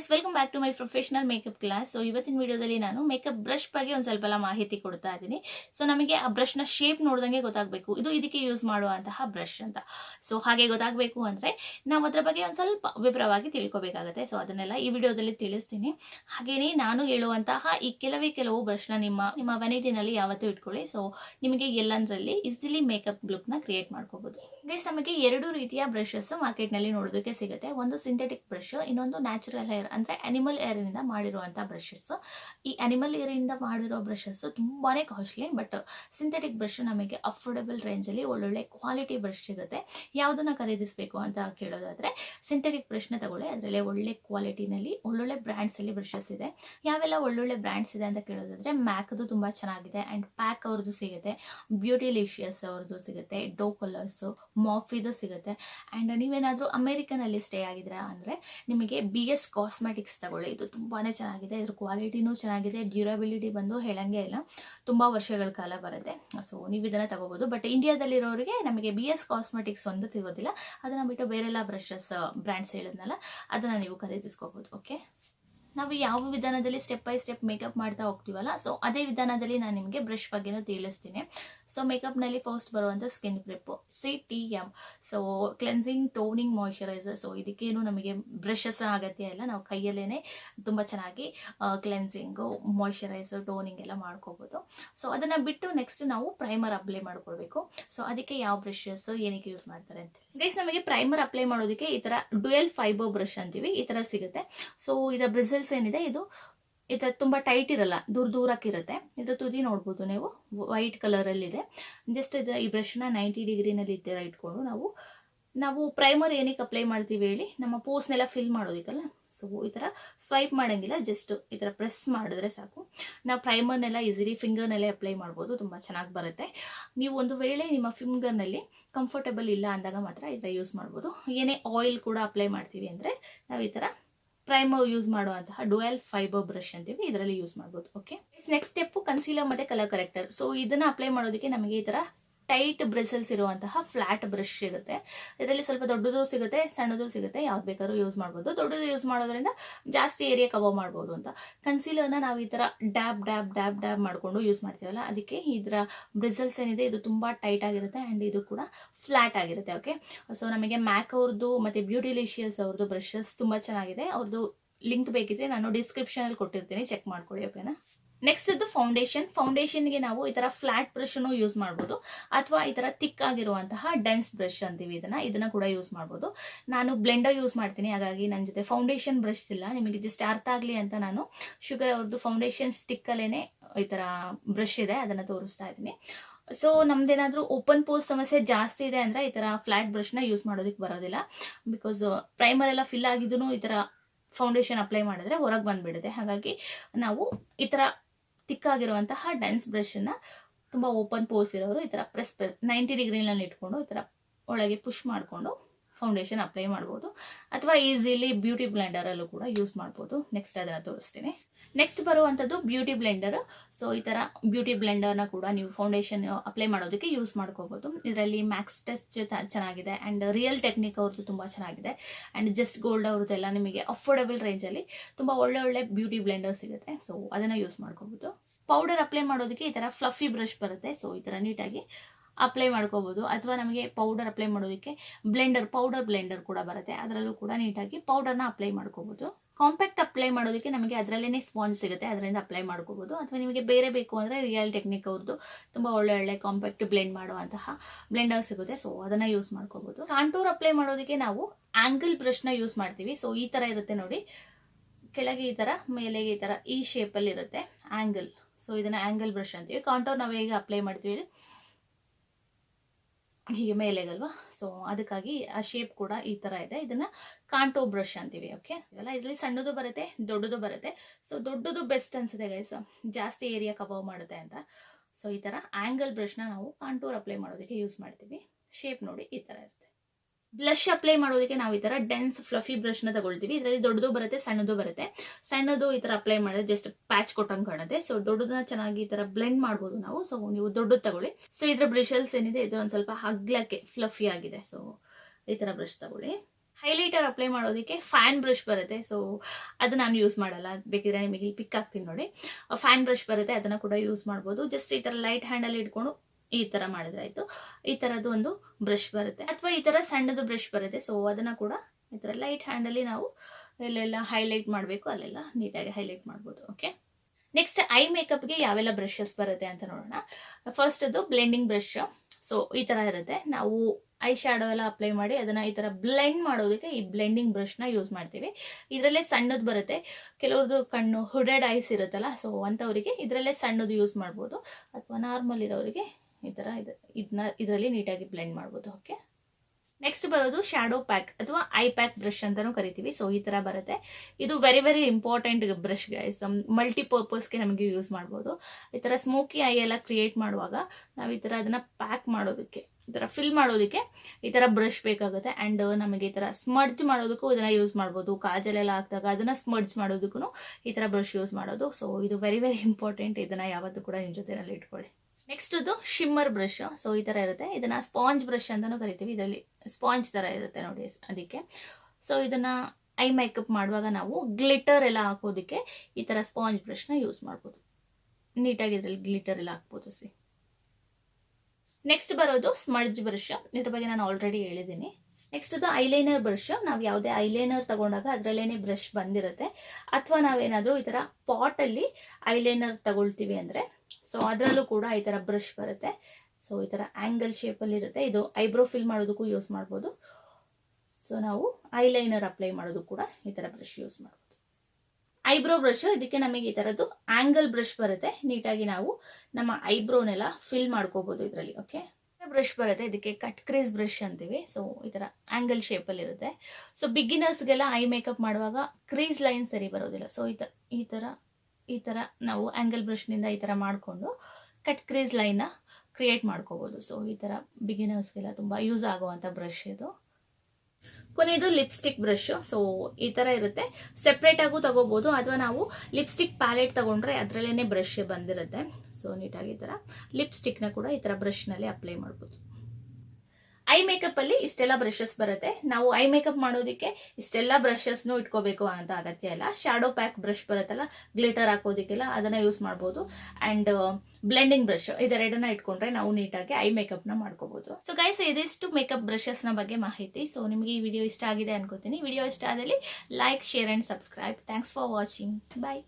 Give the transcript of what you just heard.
Guys welcome back to my professional makeup class so ಇವತ್ತಿನ ವಿಡಿಯೋದಲ್ಲಿ ನಾನು ಮೇಕಪ್ ಬ್ರಷ್ ಬಗ್ಗೆ ಒಂದು ಸ್ವಲ್ಪ ಮಾಹಿತಿ ಕೊಡ್ತಾ ಇದ್ದೀನಿ. ಸೊ ನಮಗೆ ಆ ಬ್ರಷ್ನ ಶೇಪ್ ನೋಡ್ದಂಗೆ ಗೊತ್ತಾಗಬೇಕು. ಇದು ಇದಕ್ಕೆ ಯೂಸ್ ಮಾಡುವಂತಹ ಬ್ರಷ್ ಅಂತ. ಸೊ ಹಾಗೆ ಗೊತ್ತಾಗಬೇಕು ಅಂದರೆ ನಾವು ಅದರ ಬಗ್ಗೆ ಒಂದು ಸ್ವಲ್ಪ ವಿವರವಾಗಿ ತಿಳ್ಕೊಬೇಕಾಗುತ್ತೆ. ಸೊ ಅದನ್ನೆಲ್ಲ ಈ ವಿಡಿಯೋದಲ್ಲಿ ತಿಳಿಸ್ತೀನಿ. ಹಾಗೆಯೇ ನಾನು ಹೇಳುವಂತಹ ಈ ಕೆಲವೇ ಕೆಲವು ಬ್ರಷ್ನ ನಿಮ್ಮ ನಿಮ್ಮ ವೆನಿಟಿನಲ್ಲಿ ಯಾವತ್ತೂ ಇಟ್ಕೊಳ್ಳಿ. ಸೊ ನಿಮಗೆ ಎಲ್ಲಂದ್ರಲ್ಲಿ ಈಸಿಲಿ ಮೇಕಪ್ ಲುಕ್ನ ಕ್ರಿಯೇಟ್ ಮಾಡ್ಕೋಬಹುದು ಗೈಸ್ ನಮಗೆ ಎರಡು ರೀತಿಯ ಬ್ರಷಸ್ ಮಾರ್ಕೆಟ್ನಲ್ಲಿ ನೋಡೋದಕ್ಕೆ ಸಿಗುತ್ತೆ. ಒಂದು ಸಿಂಥೆಟಿಕ್ ಬ್ರಷ್ ಇನ್ನೊಂದು ನ್ಯಾಚುರಲ್ ಹೇರ್ ಅಂದರೆ ಅನಿಮಲ್ ಏರಿನಿಂದ ಮಾಡಿರುವಂಥ ಬ್ರಷಸ್ ಈ ಅನಿಮಲ್ ಏರಿಯಿಂದ ಮಾಡಿರೋ ಬ್ರಷಸ್ ತುಂಬಾನೇ ಕಾಸ್ಟ್ಲಿ ಬಟ್ ಸಿಂಥೆಟಿಕ್ ಬ್ರಷ್ ನಮಗೆ ಅಫೋರ್ಡಬಲ್ ರೇಂಜಲ್ಲಿ ಒಳ್ಳೊಳ್ಳೆ ಕ್ವಾಲಿಟಿ ಬ್ರಷ್ ಸಿಗುತ್ತೆ. ಯಾವುದನ್ನು ಖರೀದಿಸಬೇಕು ಅಂತ ಕೇಳೋದಾದ್ರೆ ಸಿಂಥೆಟಿಕ್ ಬ್ರಷ್ನ ತಗೊಳ್ಳಿ. ಅದರಲ್ಲೇ ಒಳ್ಳೆ ಕ್ವಾಲಿಟಿನಲ್ಲಿ ಒಳ್ಳೊಳ್ಳೆ ಬ್ರ್ಯಾಂಡ್ಸಲ್ಲಿ ಬ್ರಷಸ್ ಇದೆ. ಯಾವೆಲ್ಲ ಒಳ್ಳೊಳ್ಳೆ ಬ್ರ್ಯಾಂಡ್ಸ್ ಇದೆ ಅಂತ ಕೇಳೋದಾದ್ರೆ ಮ್ಯಾಕ್ದು ತುಂಬ ಚೆನ್ನಾಗಿದೆ ಆ್ಯಂಡ್ ಪ್ಯಾಕ್ ಅವ್ರದ್ದು ಸಿಗುತ್ತೆ. ಬ್ಯೂಟಿಲಿಷಿಯಸ್ ಅವ್ರದ್ದು ಸಿಗುತ್ತೆ ಡೋ ಕಲರ್ಸು ಮಾಫಿದು ಸಿಗುತ್ತೆ. ಆ್ಯಂಡ್ ನೀವೇನಾದರೂ ಅಮೇರಿಕನಲ್ಲಿ ಸ್ಟೇ ಆಗಿದ್ದೀರಾ ಅಂದರೆ, ನಿಮಗೆ ಬಿ ಎಸ್ ಕಾಸ್ಮೆಟಿಕ್ಸ್ ತಗೊಳ್ಳಿ. ಇದು ತುಂಬಾ ಚೆನ್ನಾಗಿದೆ. ಇದ್ರ ಕ್ವಾಲಿಟಿನೂ ಚೆನ್ನಾಗಿದೆ. ಡ್ಯೂರಬಿಲಿಟಿ ಬಂದು ಹೇಳಂಗೆ ಇಲ್ಲ. ತುಂಬ ವರ್ಷಗಳ ಕಾಲ ಬರುತ್ತೆ. ಸೊ ನೀವು ಇದನ್ನ ತಗೋಬೋದು. ಬಟ್ ಇಂಡಿಯಾದಲ್ಲಿರೋರಿಗೆ ನಮಗೆ ಬಿ ಎಸ್ ಕಾಸ್ಮೆಟಿಕ್ಸ್ ಒಂದು ಸಿಗೋದಿಲ್ಲ. ಅದನ್ನು ಬಿಟ್ಟು ಬೇರೆಲ್ಲ ಬ್ರಷಸ್ ಬ್ರ್ಯಾಂಡ್ಸ್ ಹೇಳಿದ್ನಲ್ಲ, ಅದನ್ನು ನೀವು ಖರೀದಿಸ್ಕೋಬೋದು. ಓಕೆ ನಾವು ಯಾವ ವಿಧಾನದಲ್ಲಿ ಸ್ಟೆಪ್ ಬೈ ಸ್ಟೆಪ್ ಮೇಕಪ್ ಮಾಡ್ತಾ ಹೋಗ್ತೀವಲ್ಲ ಸೊ ಅದೇ ವಿಧಾನದಲ್ಲಿ ನಾನು ನಿಮಗೆ ಬ್ರಷ್ ಬಗ್ಗೆನೂ ತಿಳಿಸ್ತೀನಿ. ಸೊ ಮೇಕಪ್ನಲ್ಲಿ ಫಸ್ಟ್ ಬರುವಂಥ skin prep C T M so cleansing toning moisturiser so ಇದಕ್ಕೇನು ನಮಗೆ ಬ್ರಷಸ್ ಅಗತ್ಯ ಇಲ್ಲ ನಾವು ಕೈಯಲ್ಲೇ ತುಂಬ ಚೆನ್ನಾಗಿ ಕ್ಲೆನ್ಸಿಂಗು ಮಾಯಿಶ್ಚರೈಸರ್ ಟೋನಿಂಗ್ ಎಲ್ಲ ಮಾಡ್ಕೋಬೋದು. ಸೊ ಅದನ್ನು ಬಿಟ್ಟು ನೆಕ್ಸ್ಟ್ ನಾವು ಪ್ರೈಮರ್ ಅಪ್ಲೈ ಮಾಡ್ಕೊಳ್ಬೇಕು. ಸೊ ಅದಕ್ಕೆ ಯಾವ ಬ್ರಷಸ್ ಏನಕ್ಕೆ ಯೂಸ್ ಮಾಡ್ತಾರೆ ಅಂತ ಗೈಸ್ ನಮಗೆ ಪ್ರೈಮರ್ ಅಪ್ಲೈ ಮಾಡೋದಕ್ಕೆ ಈ ಥರ ಡುಯಲ್ ಫೈಬರ್ ಬ್ರಷ್ ಅಂತೀವಿ, ಈ ಥರ ಸಿಗುತ್ತೆ. ಸೊ ಇದರ ಬ್ರಿಸಲ್ಸ್ ಏನಿದೆ, ಇದು ಇದು ತುಂಬ ಟೈಟ್ ಇರಲ್ಲ, ದೂರ ದೂರಕ್ಕಿರುತ್ತೆ ಇದು ತುದಿ ನೋಡ್ಬೋದು ನೀವು ವೈಟ್ ಕಲರಲ್ಲಿದೆ ಜಸ್ಟ್ ಇದು ಈ ಬ್ರಷ್ನ ನೈಂಟಿ ಡಿಗ್ರಿನಲ್ಲಿ ಇದ್ದೀರ ಇಟ್ಕೊಂಡು ನಾವು ನಾವು ಪ್ರೈಮರ್ ಏನಕ್ಕೆ ಅಪ್ಲೈ ಮಾಡ್ತೀವಿ ಹೇಳಿ, ನಮ್ಮ ಪೋಸ್ನೆಲ್ಲ ಫಿಲ್ ಮಾಡೋದಿಕ್ಕಲ್ಲ ಸೊ ಈ ಥರ ಸ್ವೈಪ್ ಮಾಡೋಂಗಿಲ್ಲ ಜಸ್ಟ್ ಈ ಥರ ಪ್ರೆಸ್ ಮಾಡಿದ್ರೆ ಸಾಕು. ನಾವು ಪ್ರೈಮರ್ನೆಲ್ಲ ಈಸಿಲಿ ಫಿಂಗರ್ನಲ್ಲೇ ಅಪ್ಲೈ ಮಾಡ್ಬೋದು, ತುಂಬ ಚೆನ್ನಾಗಿ ಬರುತ್ತೆ. ನೀವು ಒಂದು ವೇಳೆ ನಿಮ್ಮ ಫಿಂಗರ್ನಲ್ಲಿ ಕಂಫರ್ಟಬಲ್ ಇಲ್ಲ ಅಂದಾಗ ಮಾತ್ರ ಈ ಯೂಸ್ ಮಾಡ್ಬೋದು. ಏನೇ ಆಯಿಲ್ ಕೂಡ ಅಪ್ಲೈ ಮಾಡ್ತೀವಿ ಅಂದರೆ, ನಾವು ಈ ಥರ ಪ್ರೈಮರ್ ಯೂಸ್ ಮಾಡುವಂತಹ ಡುವೆಲ್ ಫೈಬರ್ ಬ್ರಷ್ ಅಂತೀವಿ, ಇದರಲ್ಲಿ ಯೂಸ್ ಮಾಡ್ಬೋದು ಓಕೆ ನೆಕ್ಸ್ಟ್ ಸ್ಟೆಪ್ ಕನ್ಸೀಲರ್ ಮತ್ತೆ ಕಲರ್ ಕರೆಕ್ಟರ್ ಸೊ ಇದನ್ನ ಅಪ್ಲೈ ಮಾಡೋದಕ್ಕೆ ನಮಗೆ ಈ ತರ ಟೈಟ್ ಬ್ರಿಸಲ್ಸ್ ಇರುವಂತಹ ಫ್ಲಾಟ್ ಬ್ರಷ್ ಸಿಗುತ್ತೆ. ಇದರಲ್ಲಿ ಸ್ವಲ್ಪ ದೊಡ್ಡದು ಸಿಗುತ್ತೆ, ಸಣ್ಣದು ಸಿಗುತ್ತೆ, ಯಾವ್ದು ಬೇಕಾದ್ರೂ ಯೂಸ್ ಮಾಡ್ಬೋದು. ದೊಡ್ಡದು ಯೂಸ್ ಮಾಡೋದ್ರಿಂದ ಜಾಸ್ತಿ ಏರಿಯಾ ಕವರ್ ಮಾಡ್ಬೋದು ಅಂತ. ಕನ್ಸೀಲರ್ನ ನಾವು ಈ ತರ ಡ್ಯಾಬ್ ಡ್ಯಾಬ್ ಡ್ಯಾಬ್ ಡ್ಯಾಬ್ ಮಾಡಿಕೊಂಡು ಯೂಸ್ ಮಾಡ್ತೀವಲ್ಲ, ಅದಕ್ಕೆ ಇದರ ಬ್ರಿಸಲ್ಸ್ ಏನಿದೆ, ಇದು ತುಂಬಾ ಟೈಟ್ ಆಗಿರುತ್ತೆ ಆ್ಯಂಡ್ ಇದು ಕೂಡ ಫ್ಲಾಟ್ ಆಗಿರುತ್ತೆ ಓಕೆ ಸೊ ನಮಗೆ ಮ್ಯಾಕ್ ಅವ್ರದ್ದು ಮತ್ತೆ ಬ್ಯೂಟಿಲಿಷಿಯಸ್ ಅವ್ರದ್ದು ಬ್ರಷಸ್ ತುಂಬಾ ಚೆನ್ನಾಗಿದೆ. ಅವ್ರದ್ದು ಲಿಂಕ್ ಬೇಕಿದ್ರೆ ನಾನು ಡಿಸ್ಕ್ರಿಪ್ಷನ್ ಅಲ್ಲಿ ಕೊಟ್ಟಿರ್ತೀನಿ ಚೆಕ್ ಮಾಡ್ಕೊಳ್ಳಿ ಓಕೆನಾ ನೆಕ್ಸ್ಟ್ ಇದು ಫೌಂಡೇಶನ್ ಫೌಂಡೇಶನ್ಗೆ ನಾವು ಈ ತರ ಫ್ಲಾಟ್ ಬ್ರಷನ್ನು ಯೂಸ್ ಮಾಡ್ಬೋದು. ಅಥವಾ ಈ ತರ ತಿಕ್ ಆಗಿರುವಂತಹ ಡೆನ್ಸ್ ಬ್ರಷ್ ಅಂತೀವಿ ಇದನ್ನ. ಇದನ್ನ ಕೂಡ ಯೂಸ್ ಮಾಡ್ಬೋದು. ನಾನು ಬ್ಲೆಂಡರ್ ಯೂಸ್ ಮಾಡ್ತೀನಿ. ಹಾಗಾಗಿ ನನ್ನ ಜೊತೆ ಫೌಂಡೇಶನ್ ಬ್ರಷ್ ಇಲ್ಲ. ನಿಮಗೆ ಜಸ್ಟ್ ಅರ್ಥ ಆಗಲಿ ಅಂತ ನಾನು ಶುಗರ್ ಅವ್ರದ್ದು ಫೌಂಡೇಶನ್ ಸ್ಟಿಕ್ಕಲ್ಲೇ ಈ ತರ ಬ್ರಷ್ ಇದೆ. ಅದನ್ನ ತೋರಿಸ್ತಾ ಇದ್ದೀನಿ. ಸೊ ನಮ್ದೇನಾದ್ರೂ ಓಪನ್ ಪೋಸ್ ಸಮಸ್ಯೆ ಜಾಸ್ತಿ ಇದೆ ಅಂದ್ರೆ ಈ ತರ ಫ್ಲಾಟ್ ಬ್ರಷ್ನ ಯೂಸ್ ಮಾಡೋದಕ್ಕೆ ಬರೋದಿಲ್ಲ. ಬಿಕಾಸ್ ಪ್ರೈಮರ್ ಎಲ್ಲ ಫಿಲ್ ಆಗಿದ್ದು ಈ ತರ ಫೌಂಡೇಶನ್ ಅಪ್ಲೈ ಮಾಡಿದ್ರೆ ಹೊರಗೆ ಬಂದ್ಬಿಡುತ್ತೆ. ಹಾಗಾಗಿ ನಾವು ಈ ಥರ ತಿಕ್ಕಾಗಿರುವಂತಹ ಡೆನ್ಸ್ ಬ್ರಷನ್ನು ತುಂಬ ಓಪನ್ ಪೋಸ್ ಇರೋರು ಈ ಥರ ಪ್ರೆಸ್ ನೈಂಟಿ ಡಿಗ್ರಿನಲ್ಲಿ ಇಟ್ಕೊಂಡು ಈ ಥರ ಒಳಗೆ ಪುಷ್ ಮಾಡಿಕೊಂಡು ಫೌಂಡೇಶನ್ ಅಪ್ಲೈ ಮಾಡ್ಬೋದು. ಅಥವಾ ಈಸಿಲಿ ಬ್ಯೂಟಿ ಬ್ಲೆಂಡರಲ್ಲೂ ಕೂಡ ಯೂಸ್ ಮಾಡ್ಬೋದು. ನೆಕ್ಸ್ಟ್ ಅದನ್ನು ತೋರಿಸ್ತೀನಿ. ನೆಕ್ಸ್ಟ್ ಬರುವಂಥದ್ದು ಬ್ಯೂಟಿ ಬ್ಲೆಂಡರ್ ಸೊ ಈ ಥರ ಬ್ಯೂಟಿ ಬ್ಲೆಂಡರ್ನ ಕೂಡ ನೀವು ಫೌಂಡೇಶನ್ ಅಪ್ಲೈ ಮಾಡೋದಕ್ಕೆ ಯೂಸ್ ಮಾಡ್ಕೋಬೋದು. ಇದರಲ್ಲಿ ಮ್ಯಾಕ್ಸ್ ಟೆಸ್ಟ್ ಚೆನ್ನಾಗಿದೆ ಆ್ಯಂಡ್ ರಿಯಲ್ ಟೆಕ್ನಿಕ್ ಅವ್ರದ್ದು ತುಂಬ ಚೆನ್ನಾಗಿದೆ. ಆ್ಯಂಡ್ ಜಸ್ಟ್ ಗೋಲ್ಡ್ ಅವ್ರದ್ದೆಲ್ಲ ನಿಮಗೆ ಅಫೋರ್ಡಬಲ್ ರೇಂಜಲ್ಲಿ ತುಂಬ ಒಳ್ಳೆ ಒಳ್ಳೆ ಬ್ಯೂಟಿ ಬ್ಲೆಂಡರ್ ಸಿಗುತ್ತೆ. ಸೊ ಅದನ್ನು ಯೂಸ್ ಮಾಡ್ಕೋಬೋದು. ಪೌಡರ್ ಅಪ್ಲೈ ಮಾಡೋದಕ್ಕೆ ಈ ಥರ ಫ್ಲಫಿ ಬ್ರಷ್ ಬರುತ್ತೆ. ಸೊ ಈ ಥರ ನೀಟಾಗಿ ಅಪ್ಲೈ ಮಾಡ್ಕೋಬೋದು. ಅಥವಾ ನಮಗೆ ಪೌಡರ್ ಅಪ್ಲೈ ಮಾಡೋದಕ್ಕೆ ಬ್ಲೆಂಡರ್ ಪೌಡರ್ ಬ್ಲೆಂಡರ್ ಕೂಡ ಬರುತ್ತೆ. ಅದರಲ್ಲೂ ಕೂಡ ನೀಟಾಗಿ ಪೌಡರ್ನ ಅಪ್ಲೈ ಮಾಡ್ಕೋಬೋದು. ಕಾಂಪ್ಯಾಕ್ಟ್ ಅಪ್ಲೈ ಮಾಡೋದಕ್ಕೆ ನಮಗೆ ಅದರಲ್ಲೇ ಸ್ಪಾಂಜ್ ಸಿಗುತ್ತೆ, ಅದರಿಂದ ಅಪ್ಲೈ ಮಾಡ್ಕೋಬೋದು. ಅಥವಾ ನಿಮಗೆ ಬೇರೆ ಬೇಕು ಅಂದರೆ ರಿಯಲ್ ಟೆಕ್ನಿಕ್ ಅವ್ರದ್ದು ತುಂಬ ಒಳ್ಳೆ ಒಳ್ಳೆ ಕಾಂಪ್ಯಾಕ್ಟ್ ಬ್ಲೆಂಡ್ ಮಾಡುವಂತಹ ಬ್ಲೆಂಡರ್ ಸಿಗುತ್ತೆ. ಸೊ ಅದನ್ನು ಯೂಸ್ ಮಾಡ್ಕೋಬೋದು. ಕಾಂಟೂರ್ ಅಪ್ಲೈ ಮಾಡೋದಕ್ಕೆ ನಾವು ಆ್ಯಂಗಲ್ ಬ್ರಷ್ನ ಯೂಸ್ ಮಾಡ್ತೀವಿ. ಸೊ ಈ ಥರ ಇರುತ್ತೆ ನೋಡಿ. ಕೆಳಗೆ ಈ ಥರ ಮೇಲೆ ಈ ಥರ ಈ ಶೇಪಲ್ಲಿ ಇರುತ್ತೆ ಆಂಗಲ್ ಸೊ ಇದನ್ನು ಆ್ಯಂಗಲ್ ಬ್ರಷ್ ಅಂತೀವಿ. ಕಾಂಟೂರ್ ನಾವು ಹೇಗೆ ಅಪ್ಲೈ ಮಾಡ್ತೀವಿ ಹೀಗೆ ಮೇಲೆಗಲ್ವಾ? ಸೊ ಅದಕ್ಕಾಗಿ ಆ ಶೇಪ್ ಕೂಡ ಈ ತರ ಇದೆ. ಇದನ್ನ ಕಾಂಟೋ ಬ್ರಷ್ ಅಂತೀವಿ ಓಕೆ ಇವೆಲ್ಲ ಇದರಲ್ಲಿ ಸಣ್ಣದು ಬರುತ್ತೆ, ದೊಡ್ಡದು ಬರುತ್ತೆ. ಸೊ ದೊಡ್ಡದು ಬೆಸ್ಟ್ ಅನ್ಸುತ್ತೆ ಗೈಸ್ ಜಾಸ್ತಿ ಏರಿಯಾ ಕವರ್ ಮಾಡುತ್ತೆ ಅಂತ. ಸೊ ಈ ತರ ಆಂಗಲ್ ಬ್ರಷ್ನ ನಾವು ಕಾಂಟೂರ್ ಅಪ್ಲೈ ಮಾಡೋದಕ್ಕೆ ಯೂಸ್ ಮಾಡ್ತೀವಿ. ಶೇಪ್ ನೋಡಿ ಈ ತರ ಇರುತ್ತೆ. ಬ್ಲಷ್ ಅಪ್ಲೈ ಮಾಡೋದಕ್ಕೆ ನಾವು ಈ ತರ ಡೆನ್ಸ್ ಫ್ಲಫಿ ಬ್ರಷ್ನ ತಗೊಳ್ತೀವಿ. ಇದರಲ್ಲಿ ದೊಡ್ಡದು ಬರುತ್ತೆ, ಸಣ್ಣದು ಬರುತ್ತೆ. ಸಣ್ಣದು ಈ ತರ ಅಪ್ಲೈ ಮಾಡಿದ್ರೆ ಜಸ್ಟ್ ಪ್ಯಾಚ್ ಕೊಟ್ಟಂಗೆ ಕಾಣುತ್ತೆ. ಸೊ ದೊಡ್ಡದನ್ನ ಚೆನ್ನಾಗಿ ಈ ತರ ಬ್ಲೆಂಡ್ ಮಾಡ್ಬೋದು ನಾವು. ಸೊ ನೀವು ದೊಡ್ಡದು ತಗೊಳ್ಳಿ. ಸೊ ಇದ್ರ ಬ್ರಷಲ್ಸ್ ಏನಿದೆ ಇದು ಒಂದ್ ಸ್ವಲ್ಪ ಹಗ್ಲಕ್ಕೆ ಫ್ಲಫಿ ಆಗಿದೆ. ಸೊ ಈ ತರ ಬ್ರಷ್ ತಗೊಳ್ಳಿ. ಹೈಲೈಟರ್ ಅಪ್ಲೈ ಮಾಡೋದಕ್ಕೆ ಫ್ಯಾನ್ ಬ್ರಷ್ ಬರುತ್ತೆ. ಸೊ ಅದು ನಾನು ಯೂಸ್ ಮಾಡಲ್ಲ. ಬೇಕಿದ್ರೆ ನಿಮಗೆ ಇಲ್ಲಿ ಪಿಕ್ ಆಗ್ತೀನಿ ನೋಡಿ. ಫ್ಯಾನ್ ಬ್ರಷ್ ಬರುತ್ತೆ, ಅದನ್ನ ಕೂಡ ಯೂಸ್ ಮಾಡ್ಬೋದು. ಜಸ್ಟ್ ಈ ತರ ಲೈಟ್ ಹ್ಯಾಂಡಲ್ಲಿ ಇಟ್ಕೊಂಡು ಈ ತರ ಮಾಡಿದ್ರೆ ಆಯ್ತು. ಈ ತರದ್ದು ಒಂದು ಬ್ರಷ್ ಬರುತ್ತೆ. ಅಥವಾ ಈ ತರ ಸಣ್ಣದು ಬ್ರಷ್ ಬರುತ್ತೆ. ಸೊ ಅದನ್ನ ಕೂಡ ಈ ತರ ಲೈಟ್ ಹ್ಯಾಂಡಲ್ಲಿ ನಾವು ಎಲ್ಲೆಲ್ಲ ಹೈಲೈಟ್ ಮಾಡಬೇಕು. ಅಲ್ಲೆಲ್ಲ ನೀಟಾಗಿ ಹೈಲೈಟ್ ಮಾಡ್ಬೋದು. ಓಕೆ ನೆಕ್ಸ್ಟ್ ಐ ಮೇಕಪ್ಗೆ ಯಾವೆಲ್ಲ ಬ್ರಷಸ್ ಬರುತ್ತೆ ಅಂತ ನೋಡೋಣ. ಫಸ್ಟ್ ಅದು ಬ್ಲೆಂಡಿಂಗ್ ಬ್ರಷ್ ಸೊ ಈ ತರ ಇರುತ್ತೆ. ನಾವು ಐ ಶ್ಯಾಡೋ ಎಲ್ಲ ಅಪ್ಲೈ ಮಾಡಿ ಅದನ್ನ ಈ ತರ ಬ್ಲೆಂಡ್ ಮಾಡೋದಕ್ಕೆ ಈ ಬ್ಲೆಂಡಿಂಗ್ ಬ್ರಷ್ನ ಯೂಸ್ ಮಾಡ್ತೀವಿ. ಇದರಲ್ಲೇ ಸಣ್ಣದು ಬರುತ್ತೆ. ಕೆಲವ್ರದ್ದು ಕಣ್ಣು ಹುಡೆಡ್ ಐಸ್ ಇರುತ್ತಲ್ಲ ಸೊ ಅಂತವರಿಗೆ ಇದರಲ್ಲೇ ಸಣ್ಣದು ಯೂಸ್ ಮಾಡ್ಬೋದು. ಅಥವಾ ನಾರ್ಮಲ್ ಇರೋರಿಗೆ ಈ ಥರ ಇದು. ಇದನ್ನ ಇದರಲ್ಲಿ ನೀಟಾಗಿ ಬ್ಲೆಂಡ್ ಮಾಡ್ಬೋದು ಓಕೆ ನೆಕ್ಸ್ಟ್ ಬರೋದು ಶ್ಯಾಡೋ ಪ್ಯಾಕ್ ಅಥವಾ ಐ ಪ್ಯಾಕ್ ಬ್ರಷ್ ಅಂತಾನೂ ಕರಿತೀವಿ. ಸೊ ಈ ತರ ಬರುತ್ತೆ. ಇದು very very important brush guys ಮಲ್ಟಿಪರ್ಪಸ್ಗೆ ನಮಗೆ ಯೂಸ್ ಮಾಡ್ಬೋದು. ಈ ತರ ಸ್ಮೋಕಿ ಐ ಎಲ್ಲ ಕ್ರಿಯೇಟ್ ಮಾಡುವಾಗ ನಾವು ಈ ತರ ಅದನ್ನ ಪ್ಯಾಕ್ ಮಾಡೋದಕ್ಕೆ, ಈ ತರ ಫಿಲ್ ಮಾಡೋದಕ್ಕೆ ಈ ತರ ಬ್ರಷ್ ಬೇಕಾಗುತ್ತೆ. ಅಂಡ್ ನಮಗೆ ಈ ತರ ಸ್ಮರ್ಜ್ ಮಾಡೋದಕ್ಕೂ ಇದನ್ನ ಯೂಸ್ ಮಾಡ್ಬೋದು. ಕಾಜಲ್ ಎಲ್ಲ ಹಾಕಿದಾಗ ಅದನ್ನ ಸ್ಮರ್ಜ್ ಮಾಡೋದಕ್ಕೂ ಈ ತರ ಬ್ರಷ್ ಯೂಸ್ ಮಾಡೋದು. ಸೊ ಇದು ವೆರಿ ವೆರಿ ಇಂಪಾರ್ಟೆಂಟ್ ಇದನ್ನ ಯಾವತ್ತೂ ಕೂಡ ನಿಮ್ಮ ಜೊತೆಯಲ್ಲಿ ಇಟ್ಕೊಳ್ಳಿ. ನೆಕ್ಸ್ಟ್ ಇದು ಶಿಮ್ಮರ್ ಬ್ರಷ್ ಸೊ ಈ ತರ ಇರುತ್ತೆ. ಇದನ್ನ ಸ್ಪಾಂಜ್ ಬ್ರಷ್ ಅಂತಾನೂ ಕರಿತೀವಿ. ಇದರಲ್ಲಿ ಸ್ಪಾಂಜ್ ತರ ಇರುತ್ತೆ ನೋಡಿ ಅದಕ್ಕೆ. ಸೊ ಇದನ್ನ ಐ ಮೇಕಪ್ ಮಾಡುವಾಗ ನಾವು ಗ್ಲಿಟರ್ ಎಲ್ಲ ಹಾಕೋದಕ್ಕೆ ಈ ತರ ಸ್ಪಾಂಜ್ ಬ್ರಷ್ನ ಯೂಸ್ ಮಾಡ್ಬೋದು. ನೀಟಾಗಿ ಇದರಲ್ಲಿ ಗ್ಲಿಟರ್ ಎಲ್ಲ ಹಾಕ್ಬೋದು ಸಿ. ನೆಕ್ಸ್ಟ್ ಬರೋದು ಸ್ಮಡ್ಜ್ ಬ್ರಷ್ ಇದ್ರ ಬಗ್ಗೆ ನಾನು ಆಲ್ರೆಡಿ ಹೇಳಿದ್ದೀನಿ. ನೆಕ್ಸ್ಟ್ ಅದು ಐಲೈನರ್ ಬ್ರಷ್ ನಾವು ಯಾವುದೇ ಐಲೈನರ್ ತಗೊಂಡಾಗ ಅದರಲ್ಲೇನೆ ಬ್ರಷ್ ಬಂದಿರುತ್ತೆ. ಅಥವಾ ನಾವೇನಾದರೂ ಈ ಥರ ಪಾಟಲ್ಲಿ ಐಲೈನರ್ ತಗೊಳ್ತೀವಿ ಅಂದರೆ ಸೊ ಅದರಲ್ಲೂ ಕೂಡ ಈ ಥರ ಬ್ರಷ್ ಬರುತ್ತೆ. ಸೊ ಈ ಥರ ಆ್ಯಂಗಲ್ ಶೇಪಲ್ಲಿ ಇರುತ್ತೆ. ಇದು ಐಬ್ರೋ ಫಿಲ್ ಮಾಡೋದಕ್ಕೂ ಯೂಸ್ ಮಾಡ್ಬೋದು. ಸೊ ನಾವು ಐಲೈನರ್ ಅಪ್ಲೈ ಮಾಡೋದು ಕೂಡ ಈ ಥರ ಬ್ರಷ್ ಯೂಸ್ ಮಾಡ್ಬೋದು. ಐಬ್ರೋ ಬ್ರಷ್ ಇದಕ್ಕೆ ನಮಗೆ ಈ ಥರದ್ದು ಆ್ಯಂಗಲ್ ಬ್ರಷ್ ಬರುತ್ತೆ. ನೀಟಾಗಿ ನಾವು ನಮ್ಮ ಐಬ್ರೋನೆಲ್ಲ ಫಿಲ್ ಮಾಡ್ಕೋಬೋದು ಇದರಲ್ಲಿ ಓಕೆ ಬ್ರಷ್ ಬರುತ್ತೆ. ಇದಕ್ಕೆ ಕಟ್ ಕ್ರೀಸ್ ಬ್ರಷ್ ಅಂತೀವಿ. ಸೊ ಈ ಥರ ಆ್ಯಂಗಲ್ ಶೇಪಲ್ಲಿ ಇರುತ್ತೆ. ಸೊ ಬಿಗಿನರ್ಸ್ಗೆಲ್ಲ ಐ ಮೇಕಪ್ ಮಾಡುವಾಗ ಕ್ರೀಸ್ ಲೈನ್ ಸರಿ ಬರೋದಿಲ್ಲ. ಸೊ ಈ ಥರ ಈ ಥರ ನಾವು ಆ್ಯಂಗಲ್ ಬ್ರಷ್ನಿಂದ ಈ ಥರ ಮಾಡಿಕೊಂಡು ಕಟ್ ಕ್ರೀಸ್ ಲೈನ್ನ ಕ್ರಿಯೇಟ್ ಮಾಡ್ಕೋಬೋದು. ಸೊ ಈ ಥರ ಬಿಗಿನರ್ಸ್ಗೆಲ್ಲ ತುಂಬ ಯೂಸ್ ಆಗುವಂಥ ಬ್ರಷ್ ಇದು. ಕೊನೆಯದು ಲಿಪ್ಸ್ಟಿಕ್ ಬ್ರಷ್ ಸೊ ಈ ಥರ ಇರುತ್ತೆ. ಸೆಪ್ರೇಟ್ ಆಗೂ ತಗೋಬೋದು. ಅಥವಾ ನಾವು ಲಿಪ್ಸ್ಟಿಕ್ ಪ್ಯಾಲೆಟ್ ತಗೊಂಡ್ರೆ ಅದರಲ್ಲೇ ಬ್ರಷ್ ಬಂದಿರುತ್ತೆ. ಸೊ ನೀಟಾಗಿ ಈ ಥರ ಲಿಪ್ಸ್ಟಿಕ್ನ ಕೂಡ ಈ ಥರ ಬ್ರಷ್ನಲ್ಲಿ ಅಪ್ಲೈ ಮಾಡ್ಬೋದು. ಐ ಮೇಕಪ್ ಅಲ್ಲಿ ಇಷ್ಟೆಲ್ಲ ಬ್ರಷಸ್ ಬರುತ್ತೆ. ನಾವು ಐ ಮೇಕಪ್ ಮಾಡೋದಕ್ಕೆ ಇಷ್ಟೆಲ್ಲ ಬ್ರಷಸ್ನು ಇಟ್ಕೋಬೇಕು ಅಂತ ಅಗತ್ಯ ಇಲ್ಲ. ಶಾಡೋ ಪ್ಯಾಕ್ ಬ್ರಷ್ ಬರುತ್ತಲ್ಲ ಗ್ಲಿಟರ್ ಹಾಕೋದಿಕ್ಕೆಲ್ಲ ಅದನ್ನ ಯೂಸ್ ಮಾಡ್ಬೋದು. ಅಂಡ್ ಬ್ಲೆಂಡಿಂಗ್ ಬ್ರಷ್ ಇದೆರಡನ್ನ ಇಟ್ಕೊಂಡ್ರೆ ನಾವು ನೀಟಾಗಿ ಐ ಮೇಕಪ್ನ ಮಾಡ್ಕೋಬಹುದು ಸೊ ಗೈಸ್ ಇದಿಷ್ಟು ಮೇಕಪ್ ಬ್ರಷಸ್ನ ಬಗ್ಗೆ ಮಾಹಿತಿ. ಸೊ ನಿಮಗೆ ಈ ವಿಡಿಯೋ ಇಷ್ಟ ಆಗಿದೆ ಅನ್ಕೋತೀನಿ. ವಿಡಿಯೋ ಇಷ್ಟ ಆದಲ್ಲಿ like share and subscribe thanks for watching bye